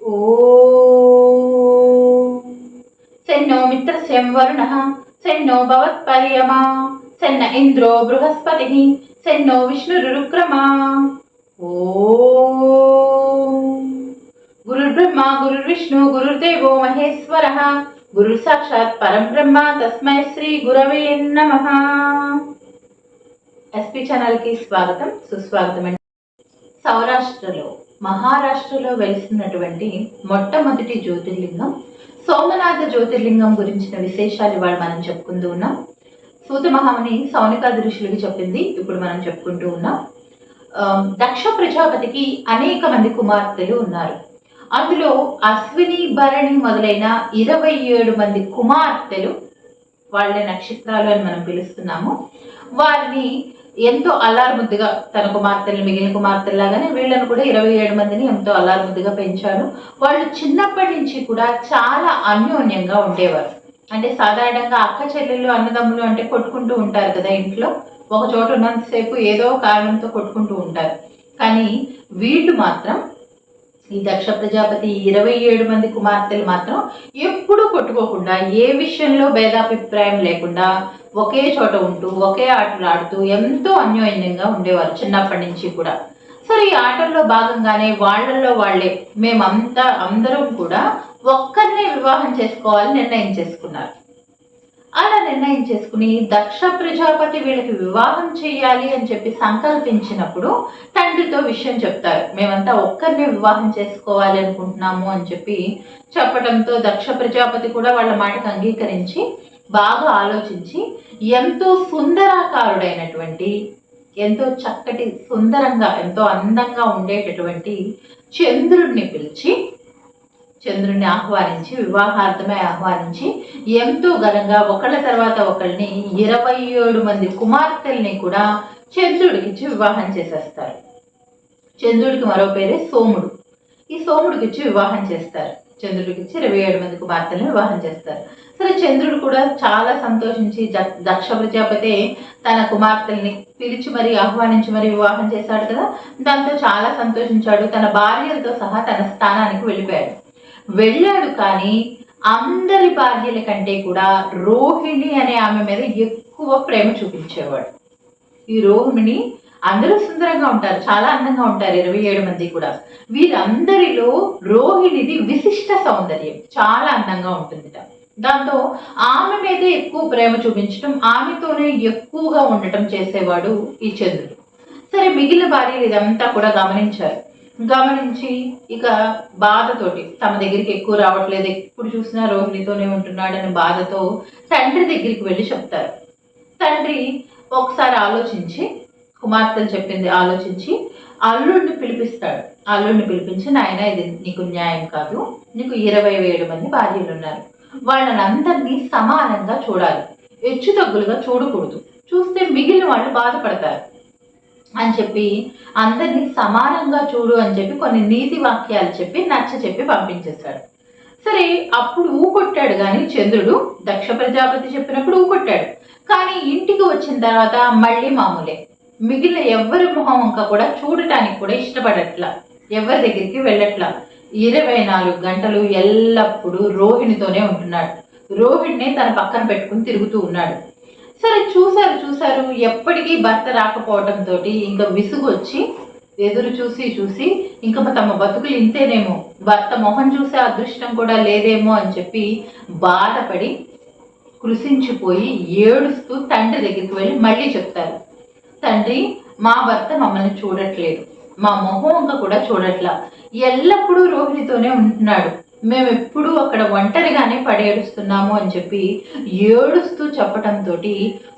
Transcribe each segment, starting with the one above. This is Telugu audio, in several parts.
ఓ సెన్నో మిత్రస్యం వరుణ సెన్నో భవత్పర్యమా శన్న ఇంద్రో బృహస్పతి శన్నో విష్ణురుక్రమా ఓ గురుర్బ్రహ్మ గురుర్విష్ణు గురుర్దేవో మహేశ్వర గురు సాక్షాత్ పరం బ్రహ్మ తస్మై శ్రీ గురవే నమ ఎస్పీ ఛానల్కి స్వాగతం సుస్వాగతం అండి సౌరాష్ట్రలో మహారాష్ట్రలో వెలిసినటువంటి మొట్టమొదటి జ్యోతిర్లింగం సోమనాథ జ్యోతిర్లింగం గురించిన విశేషాలు ఇవాళ మనం చెప్పుకుంటూ ఉన్నాం. సూత మహాముని సౌనికా ఋషులకి చెప్పింది ఇప్పుడు మనం చెప్పుకుంటూ ఉన్నాం. ఆ, దక్ష ప్రజాపతికి అనేక మంది కుమార్తెలు ఉన్నారు. అందులో అశ్విని భరణి మొదలైన ఇరవై ఏడు మంది కుమార్తెలు వాళ్ళ నక్షత్రాలు అని మనం పిలుస్తున్నాము. వారిని ఎంతో అల్లారుముద్దుగా తన కుమార్తెలు మిగిలిన కుమార్తెలాగానే వీళ్ళను కూడా ఇరవై ఏడు మందిని ఎంతో అల్లారుముద్దుగా పెంచాడు వాళ్ళు చిన్నప్పటి నుంచి కూడా చాలా అన్యోన్యంగా ఉండేవారు. అంటే సాధారణంగా అక్క చెల్లెళ్ళు అన్నదమ్ములు అంటే కొట్టుకుంటూ ఉంటారు కదా ఇంట్లో. ఒక చోట ఉన్నంతసేపు ఏదో కారణంతో కొట్టుకుంటూ ఉంటారు. కానీ వీళ్ళు మాత్రం ఈ దక్ష ప్రజాపతి ఇరవై ఏడు మంది కుమార్తెలు మాత్రం ఎప్పుడూ కొట్టుకోకుండా ఏ విషయంలో భేదాభిప్రాయం లేకుండా ఒకే చోట ఉంటూ ఒకే ఆటలు ఆడుతూ ఎంతో అన్యోన్యంగా ఉండేవారు చిన్నప్పటి నుంచి కూడా. సరే ఈ ఆటల్లో భాగంగానే వాళ్ళల్లో వాళ్ళే మేమంతా అందరం కూడా ఒక్కరినే వివాహం చేసుకోవాలని నిర్ణయం చేసుకున్నారు. అలా నిర్ణయం చేసుకుని దక్ష ప్రజాపతి వీళ్ళకి వివాహం చేయాలి అని చెప్పి సంకల్పించినప్పుడు తండ్రితో విషయం చెప్తారు. మేమంతా ఒక్కరినే వివాహం చేసుకోవాలి అనుకుంటున్నాము అని చెప్పి చెప్పడంతో దక్ష ప్రజాపతి కూడా వాళ్ళ మాటకు అంగీకరించి బాగా ఆలోచించి ఎంతో సుందరాకారుడైనటువంటి ఎంతో చక్కటి సుందరంగా ఎంతో అందంగా ఉండేటటువంటి చంద్రుడిని పిలిచి చంద్రుడిని ఆహ్వానించి వివాహార్థమే ఆహ్వానించి ఎంతో ఘనంగా ఒకళ్ళ తర్వాత ఒకళ్ళని ఇరవై ఏడు మంది కుమార్తెల్ని కూడా చంద్రుడికి ఇచ్చి వివాహం చేసేస్తారు. చంద్రుడికి మరో పేరే సోముడు. ఈ సోముడికి ఇచ్చి వివాహం చేస్తారు. చంద్రుడికిచ్చి ఇరవై ఏడు మంది కుమార్తెలను వివాహం చేస్తారు. సరే చంద్రుడు కూడా చాలా సంతోషించి దక్ష ప్రజాపతి తన కుమార్తెల్ని పిలిచి మరి ఆహ్వానించి మరి వివాహం చేశాడు కదా. దాంతో చాలా సంతోషించాడు. తన భార్యలతో సహా తన స్థానానికి వెళ్ళిపోయాడు. వెళ్ళాడు కానీ అందరి భార్యల కంటే కూడా రోహిణి అనే ఆమె మీద ఎక్కువ ప్రేమ చూపించేవాడు. ఈ రోహిణి అందరూ సుందరంగా ఉంటారు చాలా అందంగా ఉంటారు ఇరవై ఏడు మంది కూడా. వీరందరిలో రోహిణిది విశిష్ట సౌందర్యం చాలా అందంగా ఉంటుందిట. దాంతో ఆమె మీదే ఎక్కువ ప్రేమ చూపించడం ఆమెతోనే ఎక్కువగా ఉండటం చేసేవాడు ఈ చంద్రుడు. సరే మిగిలిన భార్యలు ఇదంతా కూడా గమనించారు. గమనించి ఇక బాధతోటి తమ దగ్గరికి ఎక్కువ రావట్లేదు. ఎప్పుడు చూసినా రోహిణితోనే ఉంటున్నాడని బాధతో తండ్రి దగ్గరికి వెళ్ళి చెప్తారు. తండ్రి ఒకసారి ఆలోచించి కుమార్తెలు చెప్పింది ఆలోచించి అల్లుడిని పిలిపిస్తాడు. అల్లుడిని పిలిపించి నాయన ఇది నీకు న్యాయం కాదు. నీకు ఇరవై ఏడు మంది భార్యలు ఉన్నారు. వాళ్ళని అందరినీ సమానంగా చూడాలి. హెచ్చు తగ్గులుగా చూడకూడదు. చూస్తే మిగిలిన వాళ్ళు బాధపడతారు. అని చెప్పి అందరినీ సమానంగా చూడు అని చెప్పి కొన్ని నీతి వాక్యాలు చెప్పి నచ్చ చెప్పి పంపించేశాడు. సరే అప్పుడు ఊకొట్టాడు కానీ చంద్రుడు దక్ష ప్రజాపతి చెప్పినప్పుడు ఊకొట్టాడు కానీ ఇంటికి వచ్చిన తర్వాత మళ్ళీ మామూలే. మిగిలిన ఎవరి మొహం ఇంకా కూడా చూడటానికి కూడా ఇష్టపడట్లా. ఎవరి దగ్గరికి వెళ్ళట్లా. ఇరవై నాలుగు గంటలు ఎల్లప్పుడూ రోహిణితోనే ఉంటున్నాడు. రోహిణిని తన పక్కన పెట్టుకుని తిరుగుతూ ఉన్నాడు. సరే చూశారు చూశారు. ఎప్పటికీ భర్త రాకపోవడంతో ఇంకా విసుగు వచ్చి ఎదురు చూసి చూసి ఇంకా తమ బతుకులు ఇంతేనేమో. భర్త మొహం చూసే అదృష్టం కూడా లేదేమో అని చెప్పి బాధపడి కృషించిపోయి ఏడుస్తూ తండ్రి దగ్గరికి వెళ్ళి మళ్ళీ చెప్తారు. తండ్రి మా భర్త మమ్మల్ని చూడట్లేదు. మా మొహం ఇంకా కూడా చూడట్లా. ఎల్లప్పుడూ రోహిణితోనే ఉంటున్నాడు. మేము ఎప్పుడూ అక్కడ ఒంటరిగానే పడేడుస్తున్నాము అని చెప్పి ఏడుస్తూ చెప్పటంతో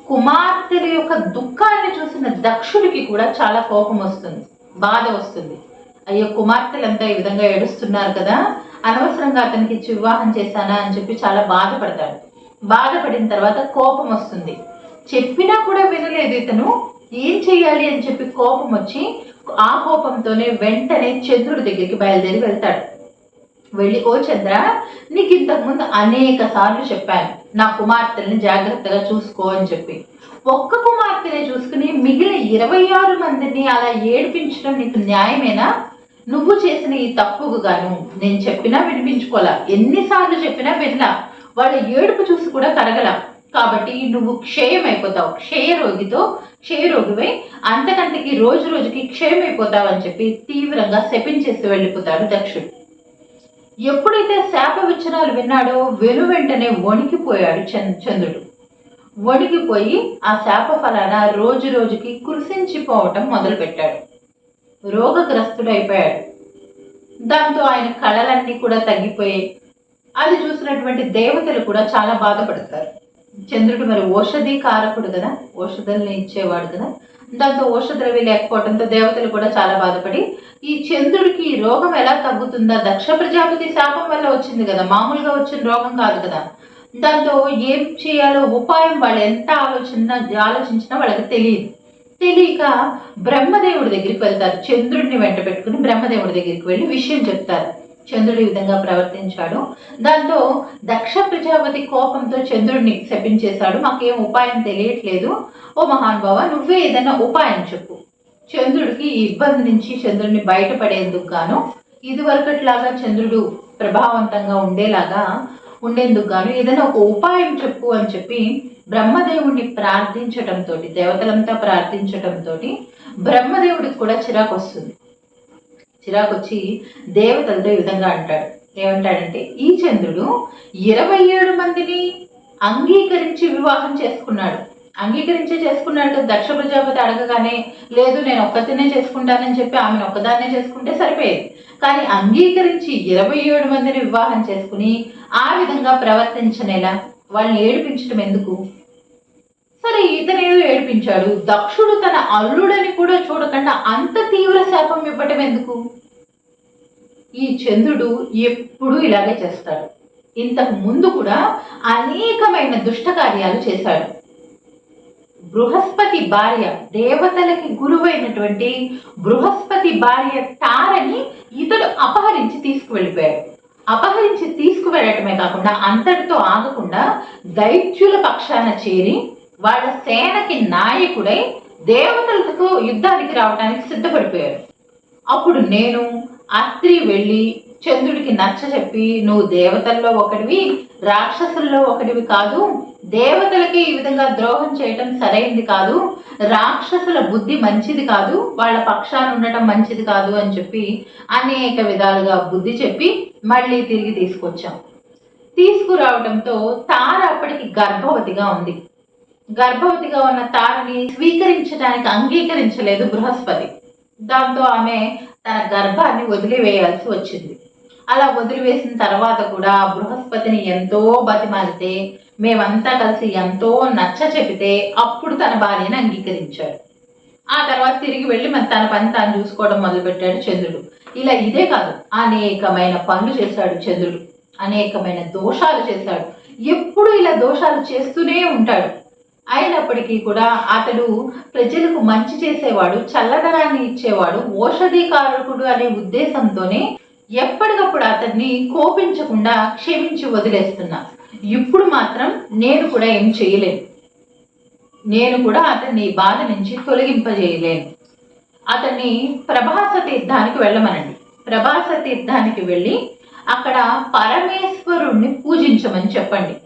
కుమార్తెల యొక్క దుఃఖాన్ని చూసిన దక్షుడికి కూడా చాలా కోపం వస్తుంది బాధ వస్తుంది. అయ్యో కుమార్తెలంతా ఈ విధంగా ఏడుస్తున్నారు కదా అనవసరంగా అతనికి ఇచ్చి వివాహం చేశానా అని చెప్పి చాలా బాధపడతాడు. బాధపడిన తర్వాత కోపం వస్తుంది. చెప్పినా కూడా వినలేదు ఇతను. ఏం చెయ్యాలి అని చెప్పి కోపం వచ్చి ఆ కోపంతోనే వెంటనే చంద్రుడి దగ్గరికి బయలుదేరి వెళ్తాడు. వెళ్ళి ఓ చంద్ర నీకు ఇంతకుముందు అనేక సార్లు చెప్పాను నా కుమార్తెల్ని జాగ్రత్తగా చూసుకో అని చెప్పి. ఒక్క కుమార్తెనే చూసుకుని మిగిలిన ఇరవై ఆరు మందిని అలా ఏడిపించడం నీకు న్యాయమేనా? నువ్వు చేసిన ఈ తప్పుకు గాను నేను చెప్పినా వినిపించుకోలా. ఎన్నిసార్లు చెప్పినా వినలా. వాళ్ళ ఏడుపు చూసి కూడా కరగల కాబట్టి నువ్వు క్షయం అయిపోతావు క్షయరోగివై అంతకంతకి రోజు రోజుకి క్షయం అని చెప్పి తీవ్రంగా శపించేసి వెళ్ళిపోతాడు దక్షుడు. ఎప్పుడైతే శాప విచ్చనాలు విన్నాడో వెను వెంటనే వణికిపోయాడు చంద్రుడు చంద్రుడు. వణికిపోయి ఆ శాప ఫలాన రోజు రోజుకి కురిసించిపోవటం మొదలుపెట్టాడు. రోగగ్రస్తుడైపోయాడు. దాంతో ఆయన కళలన్నీ కూడా తగ్గిపోయాయి అది చూసినటువంటి దేవతలు కూడా చాలా బాధపడతారు. చంద్రుడు మరి ఔషధీ కారకుడు కదా? ఔషధుల్ని ఇచ్చేవాడు కదా? దాంతో ఔషధులవి లేకపోవడంతో దేవతలు కూడా చాలా బాధపడి ఈ చంద్రుడికి ఈ రోగం ఎలా తగ్గుతుందా? దక్ష ప్రజాపతి శాపం వల్ల వచ్చింది కదా మామూలుగా వచ్చిన రోగం కాదు కదా. దాంతో ఏం చేయాలో ఉపాయం వాళ్ళు ఎంత ఆలోచన ఆలోచించినా వాళ్ళకి తెలియదు. తెలియక బ్రహ్మదేవుడి దగ్గరికి వెళ్తారు. చంద్రుడిని వెంట పెట్టుకుని బ్రహ్మదేవుడి దగ్గరికి వెళ్ళి విషయం చెప్తారు. చంద్రుడు ఈ విధంగా ప్రవర్తించాడు. దాంతో దక్ష ప్రజాపతి కోపంతో చంద్రుడిని శపించేశాడు. మాకేం ఉపాయం తెలియట్లేదు. ఓ మహానుభావ నువ్వే ఏదైనా ఉపాయం చెప్పు. చంద్రుడికి ఈ ఇబ్బంది నుంచి చంద్రుడిని బయటపడేందుకు గాను ఇదివరకట్లాగా చంద్రుడు ప్రభావవంతంగా ఉండేలాగా ఉండేందుకు గాను ఏదైనా ఒక ఉపాయం చెప్పు అని చెప్పి బ్రహ్మదేవుడిని ప్రార్థించటంతో దేవతలంతా ప్రార్థించటంతో బ్రహ్మదేవుడికి కూడా చిరాకు వస్తుంది చిరాకు వచ్చి దేవతలతో ఈ విధంగా అంటాడు. ఏమంటాడంటే ఈ చంద్రుడు ఇరవై ఏడు మందిని అంగీకరించి వివాహం చేసుకున్నాడు. అంగీకరించే చేసుకున్నట్టు దక్ష ప్రజాపతి అడగగానే లేదు నేను ఒక్కతినే చేసుకుంటానని చెప్పి ఆమెను ఒక్కదాన్నే చేసుకుంటే సరిపోయేది. కానీ అంగీకరించి ఇరవై ఏడు మందిని వివాహం చేసుకుని ఆ విధంగా ప్రవర్తించనేలా వాళ్ళని ఏడిపించడం ఎందుకు? సరే ఇతనేదో ఏడిపించాడు. దక్షుడు తన అల్లుడని కూడా చూడకుండా అంత తీవ్ర శాపం ఇవ్వటం ఎందుకు? ఈ చంద్రుడు ఎప్పుడూ ఇలాగే చేస్తాడు. ఇంతకు ముందు కూడా అనేకమైన దుష్ట కార్యాలు చేశాడు. బృహస్పతి భార్య దేవతలకి గురువైనటువంటి బృహస్పతి భార్య తారని ఇతడు అపహరించి తీసుకువెళ్ళిపోయాడు. అపహరించి తీసుకువెళ్ళటమే కాకుండా అంతటితో ఆగకుండా దైత్యుల పక్షాన చేరి వాళ్ళ సేనకి నాయకుడై దేవతలతో యుద్ధానికి రావడానికి సిద్ధపడిపోయాడు. అప్పుడు నేను అత్రి వెళ్ళి చంద్రుడికి నచ్చ చెప్పి నువ్వు దేవతల్లో ఒకటివి రాక్షసుల్లో ఒకటివి కాదు. దేవతలకి ఈ విధంగా ద్రోహం చేయటం సరైంది కాదు. రాక్షసుల బుద్ధి మంచిది కాదు. వాళ్ళ పక్షాన ఉండటం మంచిది కాదు అని చెప్పి అనేక విధాలుగా బుద్ధి చెప్పి మళ్ళీ తిరిగి తీసుకొచ్చాం. తీసుకురావడంతో తార అప్పటికి గర్భవతిగా ఉంది. గర్భవతిగా ఉన్న తారని స్వీకరించడానికి అంగీకరించలేదు బృహస్పతి. దాంతో ఆమె తన గర్భాన్ని వదిలివేయాల్సి వచ్చింది. అలా వదిలివేసిన తర్వాత కూడా బృహస్పతిని ఎంతో బతిమాలితే మేమంతా కలిసి ఎంతో నచ్చ చెబితే అప్పుడు తన భార్యను అంగీకరించాడు. ఆ తర్వాత తిరిగి వెళ్ళి మరి తన పని తాను చూసుకోవడం మొదలుపెట్టాడు చంద్రుడు. ఇలా ఇదే కాదు అనేకమైన పనులు చేశాడు చంద్రుడు. అనేకమైన దోషాలు చేశాడు. ఎప్పుడు ఇలా దోషాలు చేస్తూనే ఉంటాడు. అయినప్పటికీ కూడా అతడు ప్రజలకు మంచి చేసేవాడు చల్లదనాన్ని ఇచ్చేవాడు ఓషధికారకుడు అనే ఉద్దేశంతోనే ఎప్పటికప్పుడు అతన్ని కోపించకుండా క్షమించి వదిలేస్తున్నా. ఇప్పుడు మాత్రం నేను కూడా ఏం చేయలేను. నేను కూడా అతన్ని బాధ నుంచి తొలగింపజేయలేను. అతన్ని ప్రభాస తీర్థానికి వెళ్ళమనండి. ప్రభాస తీర్థానికి వెళ్ళి అక్కడ పరమేశ్వరుణ్ణి పూజించమని చెప్పండి.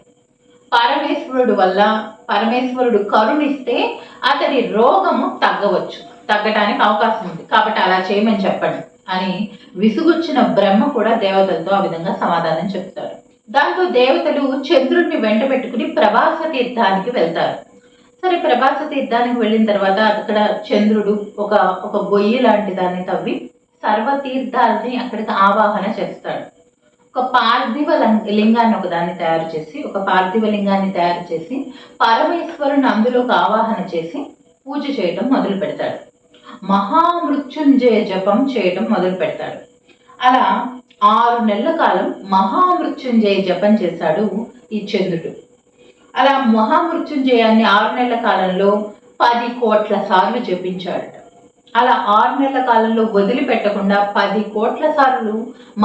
పరమేశ్వరుడు వల్ల పరమేశ్వరుడు కరుణిస్తే అతని రోగము తగ్గవచ్చు. తగ్గటానికి అవకాశం ఉంది. కాబట్టి అలా చేయమని చెప్పండి. అని విసుగొచ్చిన బ్రహ్మ కూడా దేవతలతో ఆ విధంగా సమాధానం చెప్తారు దాంతో దేవతలు చంద్రుడిని వెంట పెట్టుకుని ప్రభాస తీర్థానికి వెళ్తారు. సరే ప్రభాస తీర్థానికి వెళ్ళిన తర్వాత అక్కడ చంద్రుడు ఒక ఒక గొయ్యి లాంటి దాన్ని తవ్వి సర్వతీర్థాలని అక్కడికి ఆవాహన చేస్తాడు. ఒక పార్థివ లింగాన్ని ఒక దాన్ని తయారు చేసి ఒక పార్థివ లింగాన్ని తయారు చేసి పరమేశ్వరుని అందులోకి ఆవాహన చేసి పూజ చేయడం మొదలు పెడతాడు మహామృత్యుంజయ జపం చేయడం మొదలు పెడతాడు. అలా ఆరు నెలల కాలం మహామృత్యుంజయ జపం చేశాడు ఈ చంద్రుడు. అలా మహామృత్యుంజయాన్ని ఆరు నెలల కాలంలో పది కోట్ల సార్లు జపించాడట. అలా ఆరు నెలల కాలంలో వదిలిపెట్టకుండా పది కోట్ల సార్లు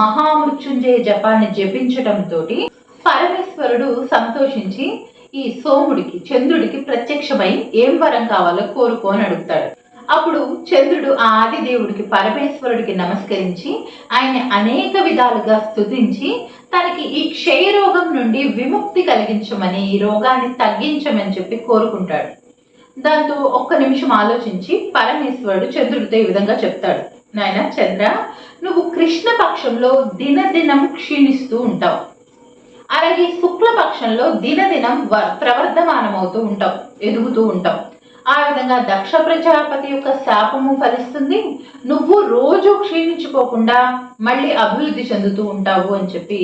మహామృత్యుంజయ జపాన్ని జపించడంతో పరమేశ్వరుడు సంతోషించి ఈ సోముడికి చంద్రుడికి ప్రత్యక్షమై ఏం వరం కావాలో కోరుకోని అడుగుతాడు. అప్పుడు చంద్రుడు ఆ ఆదిదేవుడికి పరమేశ్వరుడికి నమస్కరించి ఆయన అనేక విధాలుగా స్తుతించి తనకి ఈ క్షయ రోగం నుండి విముక్తి కలిగించమని ఈ రోగాన్ని తగ్గించమని చెప్పి కోరుకుంటాడు. దాంతో ఒక్క నిమిషం ఆలోచించి పరమేశ్వరుడు చంద్రుడితో ఈ విధంగా చెప్తాడు. నాయన చంద్ర నువ్వు కృష్ణ పక్షంలో దినదినం క్షీణిస్తూ ఉంటావు. అలాగే శుక్ల పక్షంలో దినదినం వ- ప్రవర్ధమానమవుతూ ఉంటావు ఎదుగుతూ ఉంటావు. ఆ విధంగా దక్ష ప్రజాపతి యొక్క శాపము ఫలిస్తుంది. నువ్వు రోజు క్షీణించుకోకుండా మళ్ళీ అభివృద్ధి చెందుతూ ఉంటావు అని చెప్పి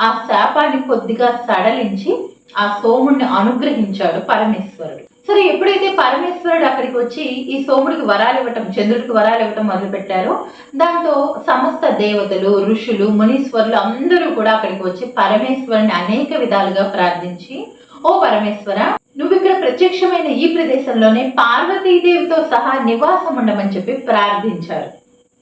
ఆ శాపాన్ని కొద్దిగా సడలించి ఆ సోముడిని అనుగ్రహించాడు పరమేశ్వరుడు. సరే ఎప్పుడైతే పరమేశ్వరుడు అక్కడికి వచ్చి ఈ సోముడికి వరాలు ఇవ్వటం చంద్రుడికి వరాలు ఇవ్వటం మొదలు పెట్టారో దాంతో సమస్త దేవతలు ఋషులు మునీశ్వరులు అందరూ కూడా అక్కడికి వచ్చి పరమేశ్వరుని అనేక విధాలుగా ప్రార్థించి ఓ పరమేశ్వర నువ్వు ఇక్కడ ప్రత్యక్షమైన ఈ ప్రదేశంలోనే పార్వతీదేవితో సహా నివాసం ఉండమని చెప్పి ప్రార్థించారు.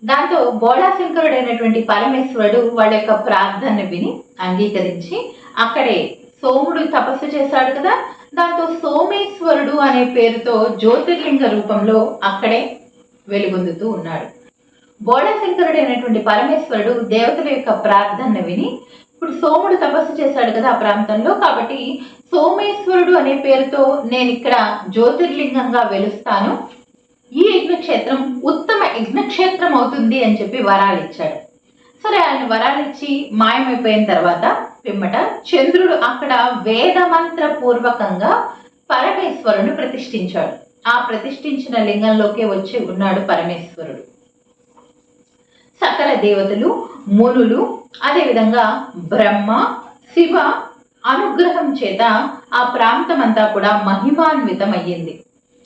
దాంతో బోళాశంకరుడైనటువంటి పరమేశ్వరుడు వాళ్ళ యొక్క ప్రార్థన విని అంగీకరించి అక్కడే సోముడు తపస్సు చేశాడు కదా దాంతో సోమేశ్వరుడు అనే పేరుతో జ్యోతిర్లింగ రూపంలో అక్కడే వెలుగొందుతూ ఉన్నాడు. బోళశంకరుడైనటువంటి పరమేశ్వరుడు దేవతల యొక్క ప్రార్థన విని ఇప్పుడు సోముడు తపస్సు చేశాడు కదా ఆ ప్రాంతంలో కాబట్టి సోమేశ్వరుడు అనే పేరుతో నేను ఇక్కడ జ్యోతిర్లింగంగా వెలుస్తాను. ఈ యజ్ఞక్షేత్రం ఉత్తమ యజ్ఞక్షేత్రం అవుతుంది అని చెప్పి వరాలు ఇచ్చాడు. సరే ఆయన వరాలిచ్చి మాయమైపోయిన తర్వాత పిమ్మట చంద్రుడు అక్కడ వేదమంత్ర పూర్వకంగా పరమేశ్వరుని ప్రతిష్ఠించాడు. ఆ ప్రతిష్ఠించిన లింగంలోకే వచ్చి ఉన్నాడు పరమేశ్వరుడు. సకల దేవతలు మునులు అదేవిధంగా బ్రహ్మ శివ అనుగ్రహం చేత ఆ ప్రాంతం అంతా కూడా మహిమాన్వితం అయ్యింది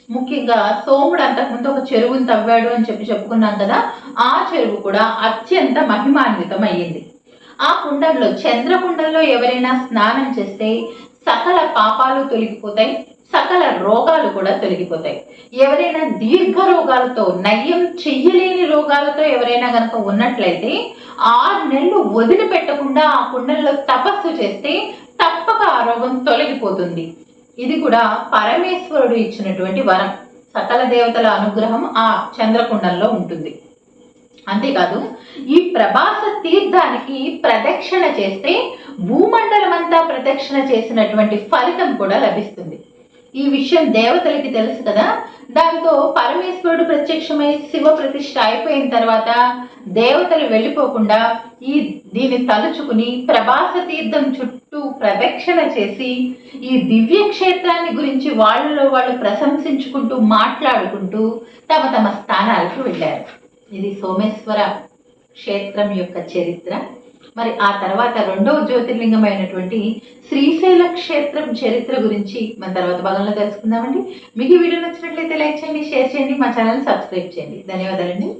ముఖ్యంగా సోముడు అంతకుముందు ఒక చెరువును తవ్వాడు అని చెప్పి చెప్పుకున్నాం కదా ఆ చెరువు కూడా అత్యంత మహిమాన్వితం అయ్యింది ఆ కుండంలో చంద్రకుండంలో ఎవరైనా స్నానం చేస్తే సకల పాపాలు తొలగిపోతాయి సకల రోగాలు కూడా తొలగిపోతాయి. ఎవరైనా దీర్ఘ రోగాలతో నయ్యం చెయ్యలేని రోగాలతో ఎవరైనా కనుక ఉన్నట్లయితే ఆరు నెలలు వదిలిపెట్టకుండా ఆ కుండంలో తపస్సు చేస్తే తప్పక ఆ రోగం తొలగిపోతుంది. ఇది కూడా పరమేశ్వరుడు ఇచ్చినటువంటి వరం. సకల దేవతల అనుగ్రహం ఆ చంద్రకుండంలో ఉంటుంది. అంతేకాదు ఈ ప్రభాస తీర్థానికి ప్రదక్షిణ చేస్తే భూమండలం అంతా ప్రదక్షిణ చేసినటువంటి ఫలితం కూడా లభిస్తుంది. ఈ విషయం దేవతలకి తెలుసు కదా. దాంతో పరమేశ్వరుడు ప్రత్యక్షమై శివ ప్రతిష్ట అయిపోయిన తర్వాత దేవతలు వెళ్ళిపోకుండా ఈ దీన్ని తలుచుకుని ప్రభాస తీర్థం చుట్టూ ప్రదక్షిణ చేసి ఈ దివ్య క్షేత్రాన్ని గురించి వాళ్ళలో వాళ్ళు ప్రశంసించుకుంటూ మాట్లాడుకుంటూ తమ తమ స్థానాలకు వెళ్ళారు. ఇది సోమేశ్వర క్షేత్రం యొక్క చరిత్ర. మరి ఆ తర్వాత రెండవ జ్యోతిర్లింగమైనటువంటి శ్రీశైల క్షేత్రం చరిత్ర గురించి మన తర్వాత భాగంలో తెలుసుకుందామండి. మీకు వీడియో నచ్చినట్లయితే లైక్ చేయండి షేర్ చేయండి మా ఛానల్ సబ్స్క్రైబ్ చేయండి. ధన్యవాదాలండి.